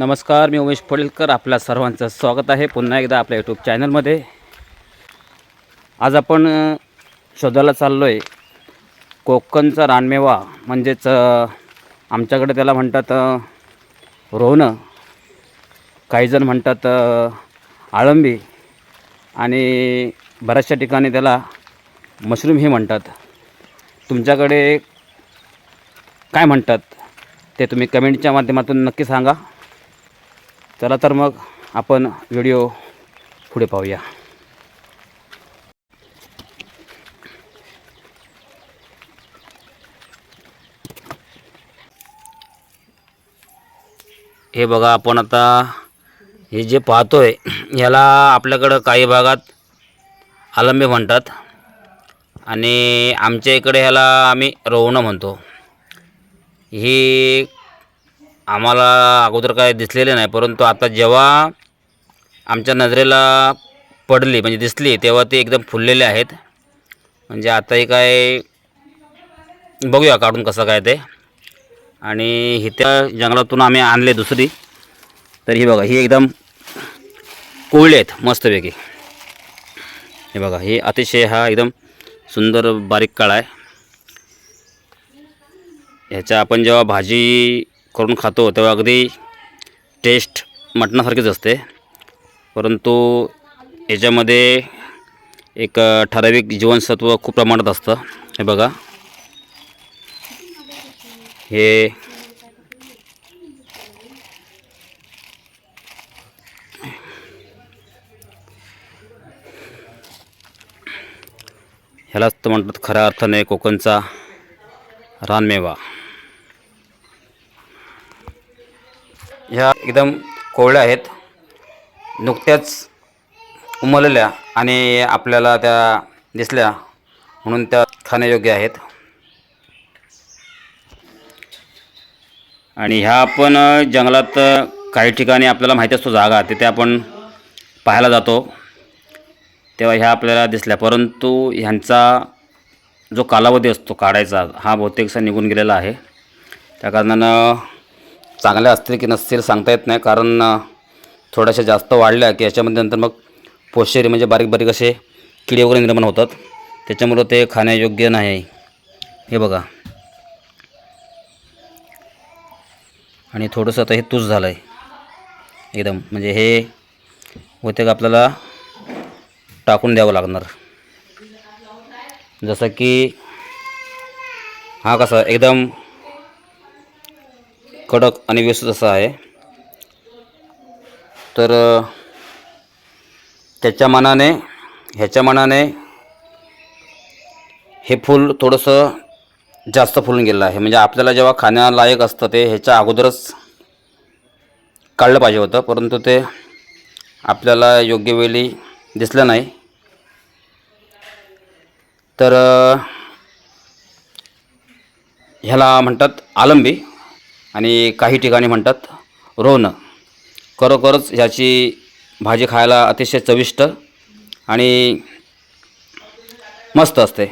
नमस्कार मी उमेश पडेलकर आपल्या सर्वांचं स्वागत आहे पुन्हा एकदा आपल्या यूट्यूब चॅनलमध्ये आज आपण शोधायला चाललो आहे कोकणचा रानमेवा म्हणजेच आमच्याकडे त्याला म्हणतात रोहणं काही जण म्हणतात आळंबी आणि बऱ्याचशा ठिकाणी त्याला मशरूमही म्हणतात. तुमच्याकडे काय म्हणतात ते तुम्ही कमेंटच्या माध्यमातून नक्की सांगा. चला तर मग आपण व्हिडिओ पुढे पाहूया. हे बघा आपण आता हे जे पाहतोय याला आपल्याकडं काही भागात आलंबे म्हणतात. आणि आमच्या इकडे ह्याला आम्ही रोवणं म्हणतो. ही आम्हाला अगोदर काय दिसलेले नाही परंतु आता जेव्हा आमच्या नजरेला पडली म्हणजे दिसली तेव्हा ते एकदम फुललेले आहेत. म्हणजे आता हे काय बघूया काढून कसं काय ते. आणि हि त्या जंगलातून आम्ही आणले दुसरी. तर ही बघा ही एकदम कोवळी आहेत मस्तपैकी. हे बघा हे अतिशय हा एकदम सुंदर बारीक काळा आहे. ह्याच्या आपण जेव्हा भाजी करून खातो तेव्हा अगदी टेस्ट मटणासारखीच असते. परंतु याच्यामध्ये एक ठराविक जीवनसत्व खूप प्रमाणात असतं. हे बघा. हे ह्यालाच तर म्हणतात खऱ्या अर्थाने कोकणचा रानमेवा. ह्या एकदम कोवळ्या आहेत. नुकत्याच उमलल्या आणि आपल्याला त्या दिसल्या म्हणून त्या खाण्यायोग्य आहेत. आणि ह्या आपण जंगलात काही ठिकाणी आपल्याला माहिती असतो जागा तिथे आपण पाहायला जातो. तेव्हा ह्या आपल्याला दिसल्या परंतु ह्यांचा जो कालावधी असतो काढायचा हा बहुतेकसा निघून गेलेला आहे. त्या कारणानं चांगल्या असतील की नसतील सांगता येत नाही. कारण थोड्याशा जास्त वाढल्या की याच्यामध्ये नंतर मग पोशेरी म्हणजे बारीक बारीक असे किडे वगैरे निर्माण होतात. त्याच्यामुळं ते खाण्यायोग्य नाही. हे बघा. आणि थोडंसं आता हे तूस झालं आहे एकदम. म्हणजे हे बहुतेक आपल्याला टाकून द्यावं लागणार. जसं की हा कसा एकदम कडक आणि व्यस्त असा आहे. तर त्याच्या मनाने ह्याच्या मनाने हे फूल थोडंसं जास्त फुलून गेलं आहे. म्हणजे आपल्याला जेव्हा खाण्यालायक असतं ते ह्याच्या अगोदरच काढलं पाहिजे होतं. परंतु ते आपल्याला योग्य वेळी दिसलं नाही. तर ह्याला म्हणतात आलंबी. आणि काही ठिकाणी म्हणतात रोहणं खरोखरच ह्याची भाजी खायला अतिशय चविष्ट आणि मस्त असते.